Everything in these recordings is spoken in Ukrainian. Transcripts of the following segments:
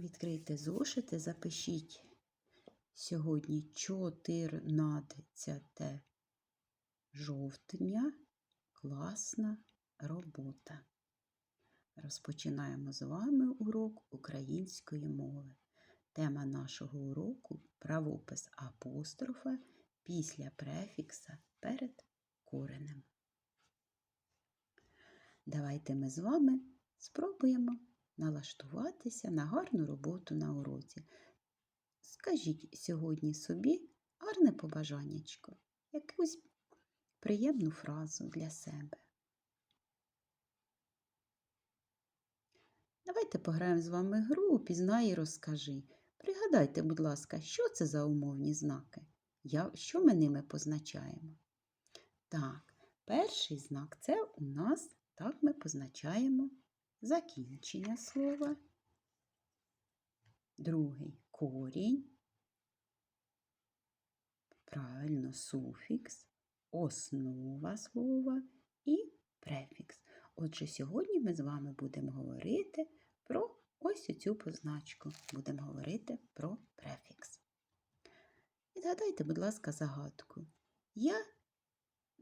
Відкрийте зошити, запишіть сьогодні 14 жовтня. Класна робота. Розпочинаємо з вами урок української мови. Тема нашого уроку правопис апострофа після префікса перед коренем. Давайте ми з вами спробуємо налаштуватися на гарну роботу на уроці. Скажіть сьогодні собі гарне побажаннячко, якусь приємну фразу для себе. Давайте пограємо з вами гру «Пізнай і розкажи. Пригадайте, будь ласка, що це за умовні знаки? Я, Що ми ними позначаємо? Так, перший знак це у нас, так ми позначаємо закінчення слова. Другий корінь. Правильно, суфікс, основа слова і префікс. Отже, сьогодні ми з вами будемо говорити про ось цю позначку. Будемо говорити про префікс. Відгадайте, будь ласка, загадку. Я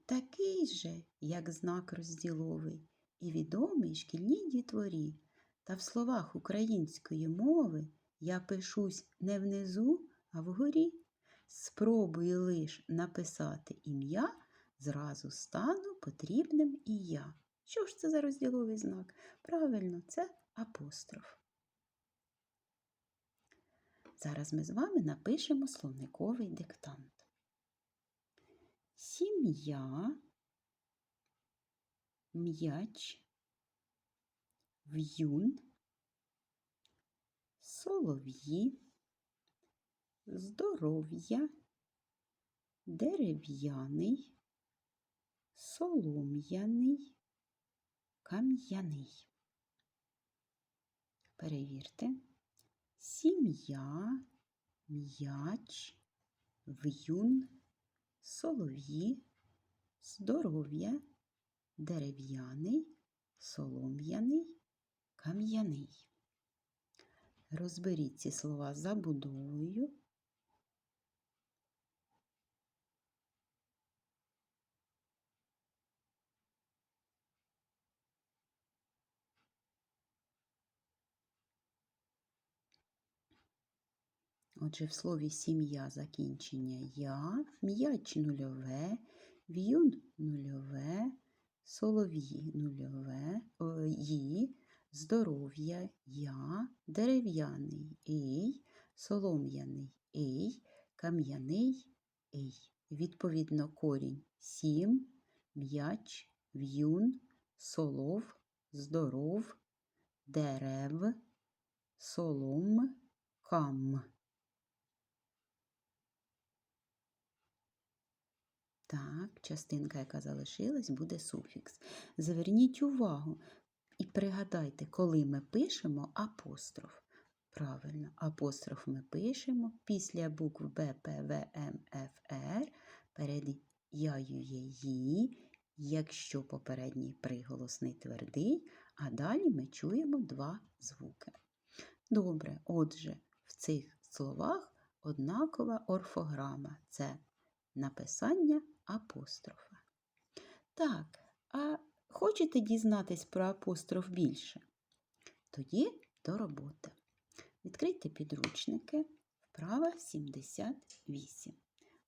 такий же, як знак розділовий, і відомий шкільній дітворі, та в словах української мови я пишусь не внизу, а вгорі. Спробую лиш написати ім'я, зразу стану потрібним і я. Що ж це за розділовий знак? Правильно, це апостроф. Зараз ми з вами напишемо словниковий диктант. Сім'я, м'яч, в'юн, солов'ї, здоров'я, дерев'яний, солом'яний, кам'яний. Перевірте. Сім'я, м'яч, в'юн, солов'ї, здоров'я, дерев'яний, солом'яний, кам'яний. Розберіть ці слова забудовою. Отже, в слові сім'я закінчення я, м'яч нульове, в'юн нульове, солов'ї нульове, о, ї, здоров'я я, дерев'яний ей, солом'яний ей, кам'яний ей. Відповідно, корінь сім, м'яч, в'юн, солов, здоров, дерев, солом, кам. Так, частинка, яка залишилась, буде суфікс. Зверніть увагу і пригадайте, коли ми пишемо апостроф. Правильно, апостроф ми пишемо після букв Б, П, В, М, Ф, Р, перед яю є «ї», якщо попередній приголосний твердий, а далі ми чуємо два звуки. Добре, отже, в цих словах однакова орфограма це написання апострофа. Так, а хочете дізнатись про апостроф більше? Тоді до роботи. Відкрийте підручники, вправа 78.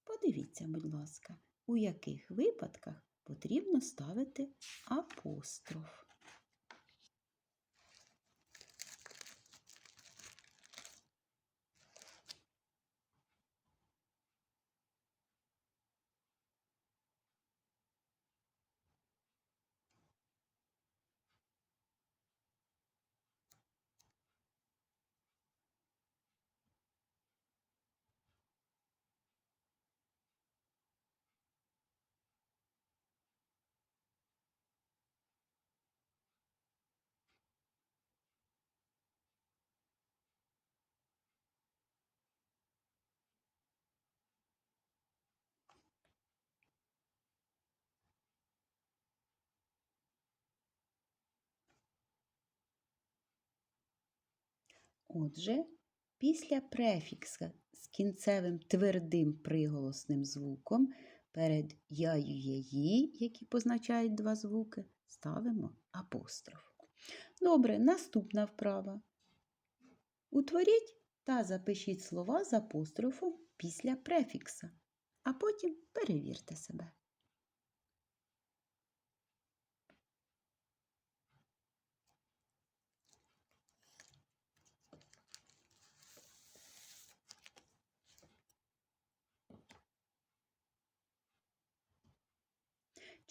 Подивіться, будь ласка, у яких випадках потрібно ставити апостроф. Отже, після префікса з кінцевим твердим приголосним звуком перед яю її, які позначають два звуки, ставимо апостроф. Добре, наступна вправа. Утворіть та запишіть слова з апострофом після префікса, а потім перевірте себе.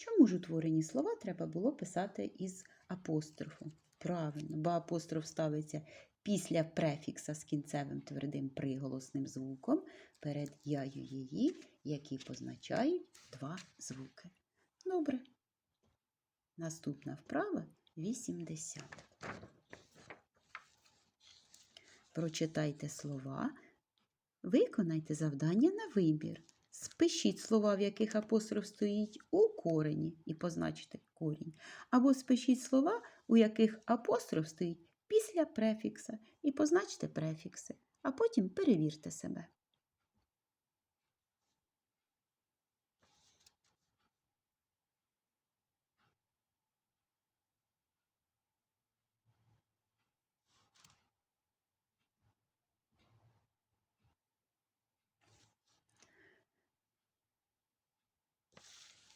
Чому ж утворені слова треба було писати із апострофом? Правильно, бо апостроф ставиться після префікса з кінцевим твердим приголосним звуком перед яю її, які позначають два звуки. Добре. Наступна вправа 80. Прочитайте слова, виконайте завдання на вибір. Спишіть слова, в яких апостроф стоїть у корені, і позначте корінь. Або спишіть слова, у яких апостроф стоїть після префікса, і позначте префікси, а потім перевірте себе.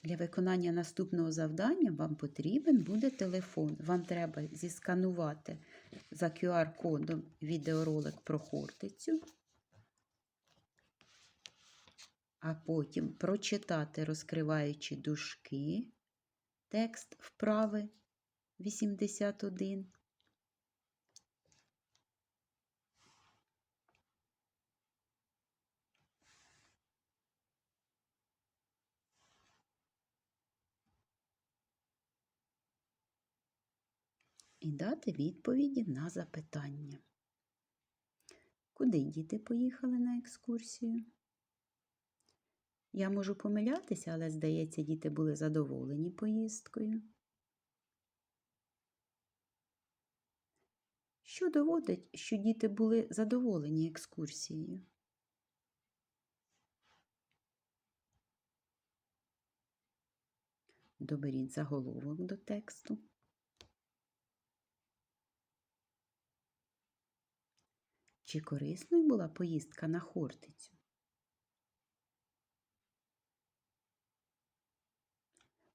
Для виконання наступного завдання вам потрібен буде телефон. Вам треба зісканувати за QR-кодом відеоролик про хортицю, а потім прочитати, розкриваючи дужки, текст вправи 81. І дати відповіді на запитання. Куди діти поїхали на екскурсію? Я можу помилятися, але, здається, діти були задоволені поїздкою. Що доводить, що діти були задоволені екскурсією? Доберіть заголовок до тексту. Чи корисною була поїздка на Хортицю?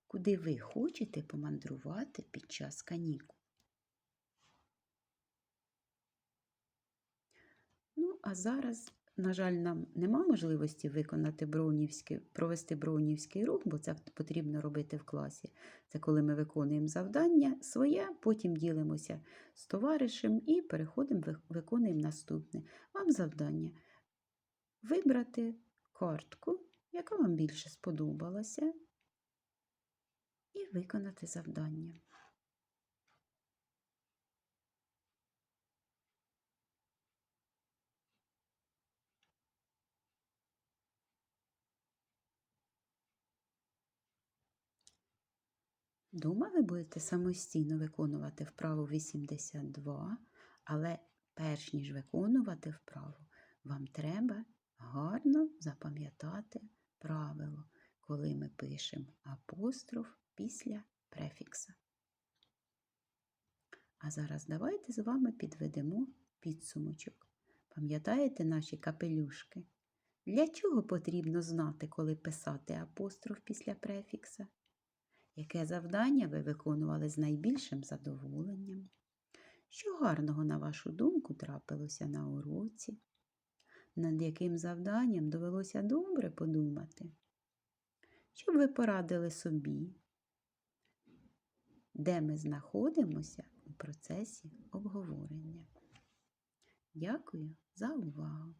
Куди ви хочете помандрувати під час канікул? Ну, а зараз, на жаль, нам нема можливості виконати броунівський, провести броунівський рух, бо це потрібно робити в класі. Це коли ми виконуємо завдання своє, потім ділимося з товаришем і переходимо, виконуємо наступне. Вам завдання вибрати картку, яка вам більше сподобалася, і виконати завдання. Дома ви будете самостійно виконувати вправу 82, але перш ніж виконувати вправу, вам треба гарно запам'ятати правило, коли ми пишемо апостроф після префікса. А зараз давайте з вами підведемо підсумочок. Пам'ятаєте наші капелюшки? Для чого потрібно знати, коли писати апостроф після префікса? Яке завдання ви виконували з найбільшим задоволенням? Що гарного, на вашу думку, трапилося на уроці? Над яким завданням довелося добре подумати? Щоб ви порадили собі, де ми знаходимося у процесі обговорення? Дякую за увагу!